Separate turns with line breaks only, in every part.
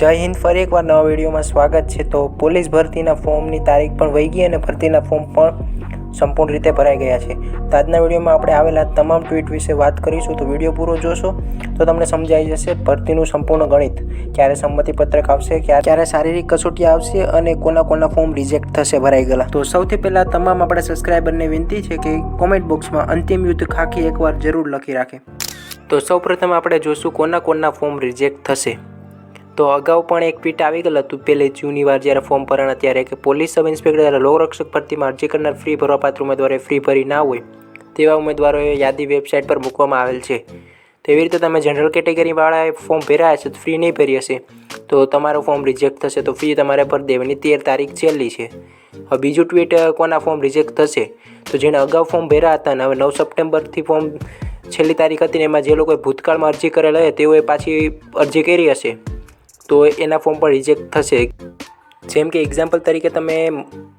જય હિન્દ, ફરી એકવાર નવા વિડીયોમાં સ્વાગત છે. તો પોલીસ ભરતીના ફોર્મની તારીખ પણ વહી ગઈ અને ભરતીના ફોર્મ પણ સંપૂર્ણ રીતે ભરાઈ ગયા છે. તો આજના વિડીયોમાં આપણે આવેલા તમામ ટ્વીટ વિશે વાત કરીશું. તો વીડિયો પૂરો જોશો તો તમને સમજાઈ જશે ભરતીનું સંપૂર્ણ ગણિત. ક્યારે સંમતિપત્રક આવશે ક્યારે શારીરિક કસોટી આવશે અને કોના કોના ફોર્મ રિજેક્ટ થશે, ભરાઈ ગયેલા. તો સૌથી પહેલાં તમામ આપણા સબસ્ક્રાઈબરને વિનંતી છે કે કોમેન્ટ બોક્સમાં અંતિમ યુદ્ધ ખાખી એકવાર જરૂર લખી રાખે. તો સૌપ્રથમ આપણે જોશું કોના કોના ફોર્મ રિજેક્ટ થશે. તો અગાઉ પણ એક ટ્વીટ આવી ગયેલું હતું. પહેલે જૂની વાર જ્યારે ફોર્મ ભરાણા ત્યારે કે પોલીસ સબ ઇન્સ્પેક્ટર દ્વારા લોકરક્ષક ભરતીમાં અરજી કરનાર ફ્રી ભરવાપાત્ર ઉમેદવારોએ ફ્રી ભરી ના હોય, તેવા ઉમેદવારોએ યાદી વેબસાઇટ પર મૂકવામાં આવેલ છે. તેવી રીતે તમે જનરલ કેટેગરીવાળાએ ફોર્મ ભર્યા હશે તો ફ્રી નહીં ભરી હશે. તો તમારું ફોર્મ રિજેક્ટ થશે તો ફી તમારે ભરી દેવાની તેર તારીખ છેલ્લી છે. હવે બીજું ટ્વીટ કોના ફોર્મ રિજેક્ટ થશે? તો જેણે અગાઉ ફોર્મ ભર્યા હતા અને હવે નવ સપ્ટેમ્બરથી ફોર્મ છેલ્લી તારીખ હતી ને એમાં જે લોકોએ ભૂતકાળમાં અરજી કરેલ હોય તેઓએ પાછી અરજી કરી હશે. તો એના ફોર્મ પણ રિજેક્ટ થશે. જેમ કે એક્ઝામ્પલ તરીકે તમે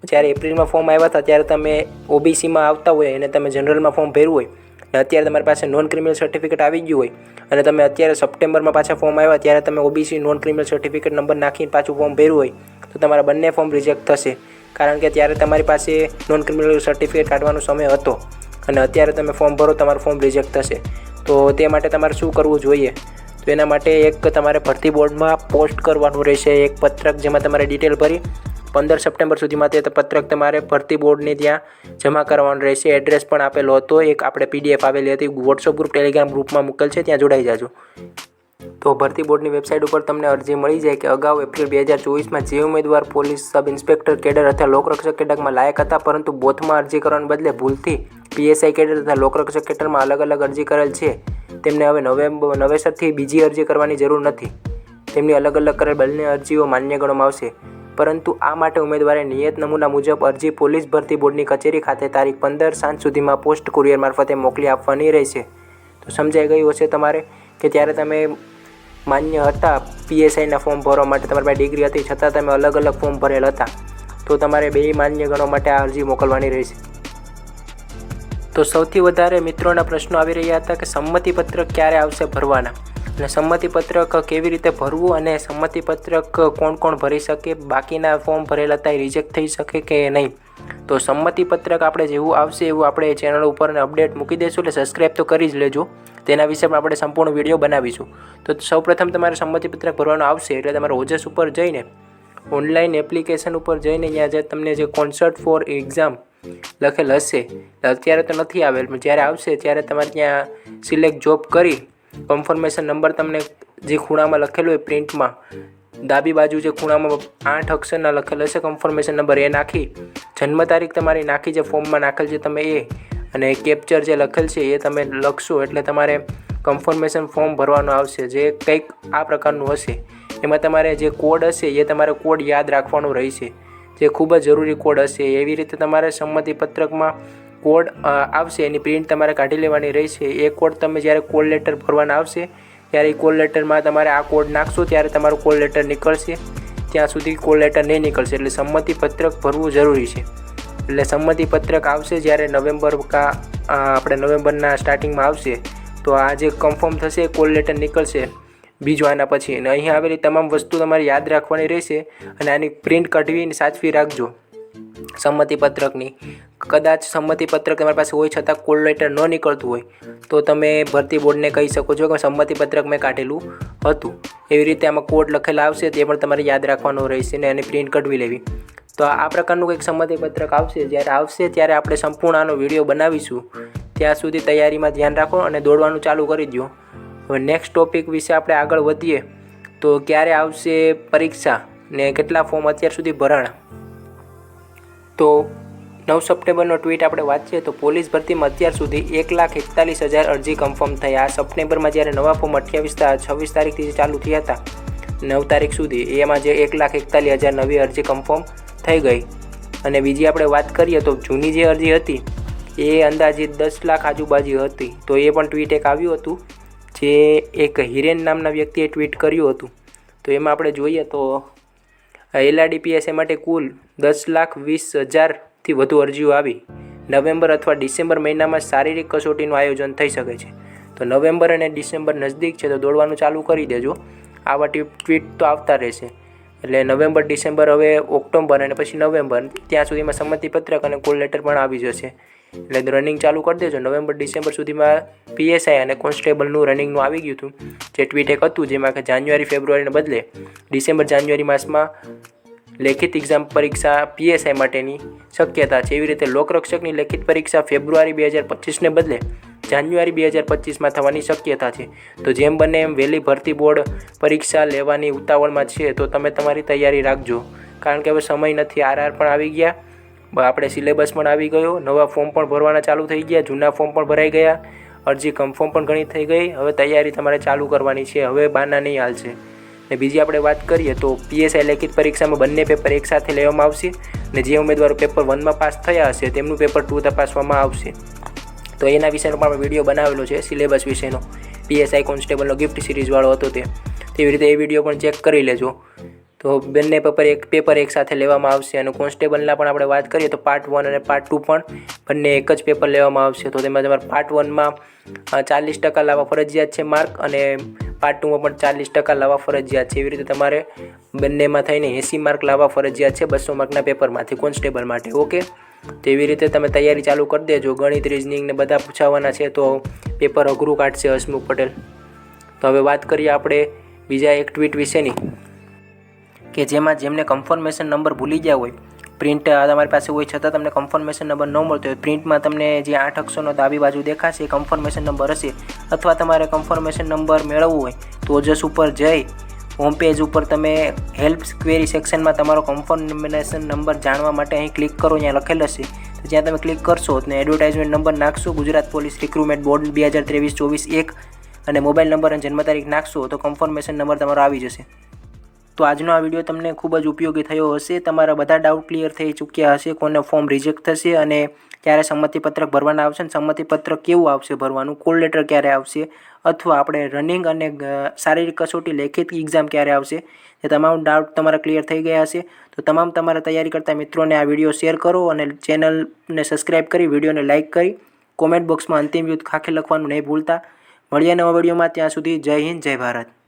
જ્યારે એપ્રિલમાં ફોર્મ આવ્યા હતા, ત્યારે તમે ઓબીસીમાં આવતા હોય અને તમે જનરલમાં ફોર્મ ભર્યું હોય અને અત્યારે તમારી પાસે નોન ક્રિમિનલ સર્ટિફિકેટ આવી ગયું હોય, અને તમે અત્યારે સપ્ટેમ્બરમાં પાછા ફોર્મ આવ્યા, ત્યારે તમે OBC non criminal certificate number નાખીને પાછું ફોર્મ ભર્યું હોય, તો તમારા બંને ફોર્મ રિજેક્ટ થશે. કારણ કે ત્યારે તમારી પાસે નોન ક્રિમિનલ સર્ટિફિકેટ કાઢવાનો સમય હતો, અને અત્યારે તમે ફોર્મ ભરો, તમારું ફોર્મ રિજેક્ટ થશે. તો તે માટે તમારે શું કરવું જોઈએ? તો એના માટે એક તમારે ભરતી બોર્ડમાં પોસ્ટ કરવાનું રહેશે, એક પત્રક જેમાં તમારે ડિટેલ ભરી પંદર સપ્ટેમ્બર સુધીમાં તે પત્રક તમારે ભરતી બોર્ડને ત્યાં જમા કરવાનું રહેશે. એડ્રેસ પણ આપેલો હતો, એક આપણે પીડીએફ આવેલી હતી વોટ્સઅપ ગ્રુપ ટેલિગ્રામ ગ્રુપમાં મૂકેલ છે, ત્યાં જોડાઈ જાજો. તો ભરતી બોર્ડની વેબસાઇટ ઉપર તમને અરજી મળી જાય કે અગાઉ એપ્રિલ બે હજાર ચોવીસમાં જે ઉમેદવાર પોલીસ સબ ઇન્સ્પેક્ટર કેડર અથવા લોકરક્ષક કેડરમાં લાયક હતા, પરંતુ બોથમાં અરજી કરવાને બદલે ભૂલથી પીએસઆઈ કેડર તથા લોકરક્ષક કેડરમાં અલગ અલગ અરજી કરેલ છે. તેમને હવે નવેમ્બર, નવેસરથી બીજી અરજી કરવાની જરૂર નથી. તેમની અલગ અલગ કરેલ બંને અરજીઓ માન્ય ગણવામાં આવશે. પરંતુ આ માટે ઉમેદવારે નિયત નમૂના મુજબ અરજી પોલીસ ભરતી બોર્ડની કચેરી ખાતે તારીખ પંદર સાંજ સુધીમાં પોસ્ટ કુરિયર મારફતે મોકલી આપવાની રહેશે. તો સમજાઈ ગયું હશે તમારે કે ત્યારે તમે માન્ય હતા. પીએસઆઈના ફોર્મ ભરવા માટે તમારી પાસે ડિગ્રી હતી, છતાં તમે અલગ અલગ ફોર્મ ભરેલ હતા. તો તમારે બે માન્ય ગણવા માટે આ અરજી મોકલવાની રહેશે. તો સૌથી વધારે મિત્રોના પ્રશ્નો આવી રહ્યા હતા કે સંમતિપત્રક ક્યારે આવશે ભરવાના? અને સંમતિપત્રક કેવી રીતે ભરવું અને સંમતિપત્રક કોણ કોણ ભરી શકે? બાકીના ફોર્મ ભરેલા હતા, એ રિજેક્ટ થઈ શકે કે નહીં? તો સંમતિપત્રક આપણે જેવું આવશે એવું આપણે ચેનલ ઉપર અપડેટ મૂકી દઈશું એટલે સબસ્ક્રાઈબ તો કરી જ લેજો. તેના વિશે પણ આપણે સંપૂર્ણ વીડિયો બનાવીશું. તો સૌપ્રથમ તમારે સંમતિપત્રક ભરવાનું આવશે એટલે તમારે ઓજસ ઉપર જઈને ઓનલાઈન એપ્લિકેશન ઉપર જઈને અહીંયા જે તમને જે કોન્સર્ટ ફોર એક્ઝામ લખેલ હશે અત્યારે તો નથી આવેલ, પણ જ્યારે આવશે ત્યારે તમારે ત્યાં સિલેક્ટ જોબ કરી કન્ફર્મેશન નંબર તમને જે ખૂણામાં લખેલું હોય પ્રિન્ટમાં ડાબી બાજુ જે ખૂણામાં આઠ અક્ષરના લખેલ હશે કન્ફર્મેશન નંબર એ નાખી. જન્મ તારીખ તમારી નાખી જે ફોર્મમાં નાખેલ છે તમે એ. અને કેપ્ચર જે લખેલ છે એ તમે લખશો એટલે તમારે કન્ફર્મેશન ફોર્મ ભરવાનું આવશે, જે કંઈક આ પ્રકારનું હશે. એમાં તમારે જે કોડ હશે એ તમારે કોડ યાદ રાખવાનું રહેશે. જે ખૂબ જ જરૂરી કોડ હશે, એવી રીતે તમારે સંમતિ પત્રકમાં કોડ આવશે, એની પ્રિન્ટ તમારે કાઢી લેવાની રહેશે. એ કોડ તમે જ્યારે કોલ લેટર ભરવાના આવશે ત્યારે કોલ લેટરમાં તમારે આ કોડ નાખશો ત્યારે તમારું કોલ લેટર નીકળશે. ત્યાં સુધી કોલ લેટર નહીં નીકળશે એટલે સંમતિ પત્રક ભરવું જરૂરી છે. એટલે સંમતિ પત્રક આવશે જ્યારે નવેમ્બર કા આપણે નવેમ્બરના સ્ટાર્ટિંગમાં આવશે, તો આ જે કન્ફર્મ થશે કોલ લેટર નીકળશે. બીજું આના પછી. અને અહીં આવેલી તમામ વસ્તુ તમારે યાદ રાખવાની રહેશે અને આની પ્રિન્ટ કઢવીને સાચવી રાખજો. સંમતિપત્રકની કદાચ સંમતિપત્રક તમારી પાસે હોય છતાં કોલ લેટર ન નીકળતું હોય, તો તમે ભરતી બોર્ડને કહી શકો છો કે સંમતિપત્રક મેં કાઢેલું હતું. એવી રીતે આમાં કોડ લખેલા આવશે, તે પણ તમારે યાદ રાખવાનો રહેશે ને એની પ્રિન્ટ કઢવી લેવી. તો આ પ્રકારનું કંઈક સંમતિપત્રક આવશે, જ્યારે આવશે ત્યારે આપણે સંપૂર્ણ આનો વીડિયો બનાવીશું. ત્યાં સુધી તૈયારીમાં ધ્યાન રાખો અને દોડવાનું ચાલુ કરી દો હવે નેક્સ્ટ ટોપિક વિશે આપણે આગળ વધીએ, તો ક્યારે આવશે પરીક્ષા ને કેટલા ફોર્મ અત્યાર સુધી ભરાણા? તો નવ સપ્ટેમ્બરનો ટ્વીટ આપણે વાંચીએ તો પોલીસ ભરતીમાં અત્યાર સુધી એક લાખ એકતાલીસ હજાર અરજી કન્ફર્મ થયા આ સપ્ટેમ્બરમાં જ્યારે નવા ફોર્મ અઠ્યાવીસ છવ્વીસ તારીખથી ચાલુ થયા હતા, નવ તારીખ સુધી એમાં જે એક લાખ એકતાલીસ હજાર નવી અરજી કન્ફર્મ થઈ ગઈ. અને બીજી આપણે વાત કરીએ તો જૂની જે અરજી હતી, એ અંદાજિત દસ લાખ આજુબાજુ હતી. તો એ પણ ટ્વીટ એક આવ્યું હતું, જે એક હિરેન નામના વ્યક્તિએ ટ્વીટ કર્યું હતું. તો એમાં આપણે જોઈએ તો એલઆરડીપીએસએ માટે કુલ દસ લાખ વીસ હજારથી વધુ અરજીઓ આવી, નવેમ્બર અથવા ડિસેમ્બર મહિનામાં શારીરિક કસોટીનું આયોજન થઈ શકે છે. તો નવેમ્બર અને ડિસેમ્બર નજદીક છે તો દોડવાનું ચાલુ કરી દેજો. આવા ટ્વીટ તો આવતા રહેશે. એટલે નવેમ્બર, ડિસેમ્બર, હવે ઓક્ટોબર અને પછી નવેમ્બર, ત્યાં સુધીમાં સંમતિપત્રક અને કોલ લેટર પણ આવી જશે. એટલે રનિંગ ચાલુ કરી દેજો. નવેમ્બર, ડિસેમ્બર સુધીમાં પીએસઆઈ અને કોન્સ્ટેબલનું રનિંગનું આવી ગયું હતું. જે ટ્વીટ એક હતું જેમાં કે જાન્યુઆરી, ફેબ્રુઆરીને બદલે ડિસેમ્બર, જાન્યુઆરી માસમાં લેખિત એક્ઝામ પરીક્ષા પીએસઆઈ માટેની શક્યતા છે. એવી રીતે લોકરક્ષકની લેખિત પરીક્ષા ફેબ્રુઆરી બે હજાર પચીસને બદલે જાન્યુઆરી બે હજાર પચીસમાં થવાની શક્યતા છે. તો જેમ બને એમ વહેલી ભરતી બોર્ડ પરીક્ષા લેવાની ઉતાવળમાં છે તો તમે તમારી તૈયારી રાખજો. કારણ કે હવે સમય નથી. આરઆર પણ આવી ગયા. આપણે સિલેબસ પણ આવી ગયો. નવા ફોર્મ પણ ભરવાના ચાલુ થઈ ગયા. જૂના ફોર્મ પણ ભરાઈ ગયા. અરજી કન્ફર્મ પણ ઘણી થઈ ગઈ. હવે તૈયારી તમારે ચાલુ કરવાની છે. હવે બાના નહીં હાલશે. ને બીજી આપણે વાત કરીએ તો પીએસઆઈ લેખિત પરીક્ષામાં બંને પેપર એકસાથે લેવામાં આવશે ને જે ઉમેદવારો પેપર વનમાં પાસ થયા હશે તેમનું પેપર ટુ તપાસવામાં આવશે. તો એના વિશેનો પણ વીડિયો બનાવેલો છે સિલેબસ વિશેનો. પીએસઆઈ કોન્સ્ટેબલનો ગિફ્ટ સિરીઝવાળો હતો તે. તેવી રીતે એ વીડિયો પણ ચેક કરી લેજો. તો બંને પેપર એક પેપર એકસાથે લેવામાં આવશે અને કોન્સ્ટેબલના પણ આપણે વાત કરીએ તો પાર્ટ વન અને પાર્ટ ટુ પણ બંને એક જ પેપર લેવામાં આવશે. તો તેમાં તમારે પાર્ટ વનમાં ચાલીસ ટકા લાવવા ફરજિયાત છે માર્ક અને પાર્ટ ટુમાં પણ ચાલીસ ટકા લાવવા ફરજિયાત છે. એવી રીતે તમારે બંનેમાં થઈને એંસી માર્ક લાવવા ફરજિયાત છે બસો માર્કના પેપરમાંથી કોન્સ્ટેબલ માટે ઓકે તો એવી રીતે તમે તૈયારી ચાલુ કરી દેજો. ગણિત રિઝનિંગ ને બધા પૂછાવાના છે તો પેપર અઘરું કાઢશે હસમુખ પટેલ. તો હવે વાત કરીએ આપણે બીજા એક ટ્વીટ વિશેની, કે જેમાં જેમને કન્ફર્મેશન નંબર ભૂલી ગયા હોય પ્રિન્ટ તમારી પાસે હોય છતાં તમને કન્ફર્મેશન નંબર ન મળતો હોય. પ્રિન્ટમાં તમને જે આઠ અક્ષરનો ડાબી બાજુ દેખાશે એ કન્ફર્મેશન નંબર હશે. અથવા તમારે કન્ફર્મેશન નંબર મેળવવું હોય તો ઓજસ ઉપર જઈ હોમ પેજ ઉપર તમે હેલ્પ ક્વેરી સેક્શનમાં તમારો કન્ફર્મેશન નંબર જાણવા માટે અહીં ક્લિક કરો, ત્યાં લખેલ હશે. જ્યાં તમે ક્લિક કરશો તો એડવર્ટાઇઝમેન્ટ નંબર નાખશો, ગુજરાત પોલીસ રિક્રુટમેન્ટ બોર્ડ બે હજાર ત્રેવીસ ચોવીસ એક અને મોબાઈલ નંબર અને જન્મ તારીખ નાખશો તો કન્ફર્મેશન નંબર તમારો આવી જશે. તો આજનો આ વીડિયો તમને ખૂબ જ ઉપયોગી થયો હશે. તમારા બધા ડાઉટ ક્લિયર થઈ ચૂક્યા હશે કોને ફોર્મ રિજેક્ટ થશે અને ક્યારે સંમતિપત્રક ભરવાના આવશે અને સંમતિપત્રક કેવું આવશે ભરવાનું કોલ લેટર ક્યારે આવશે અથવા આપણે રનિંગ અને શારીરિક કસોટી, લેખિત એક્ઝામ ક્યારે આવશે, એ તમામ ડાઉટ તમારા ક્લિયર થઈ ગયા હશે. તો તમામ તમારા તૈયારી કરતા મિત્રોને આ વીડિયો શેર કરો અને ચેનલને સબસ્ક્રાઈબ કરી, વિડીયોને લાઇક કરી કોમેન્ટ બોક્સમાં અંતિમ યુદ્ધ ખાખે લખવાનું નહીં ભૂલતા. મળીએ નવા વિડીયોમાં, ત્યાં સુધી જય હિન્દ, જય ભારત.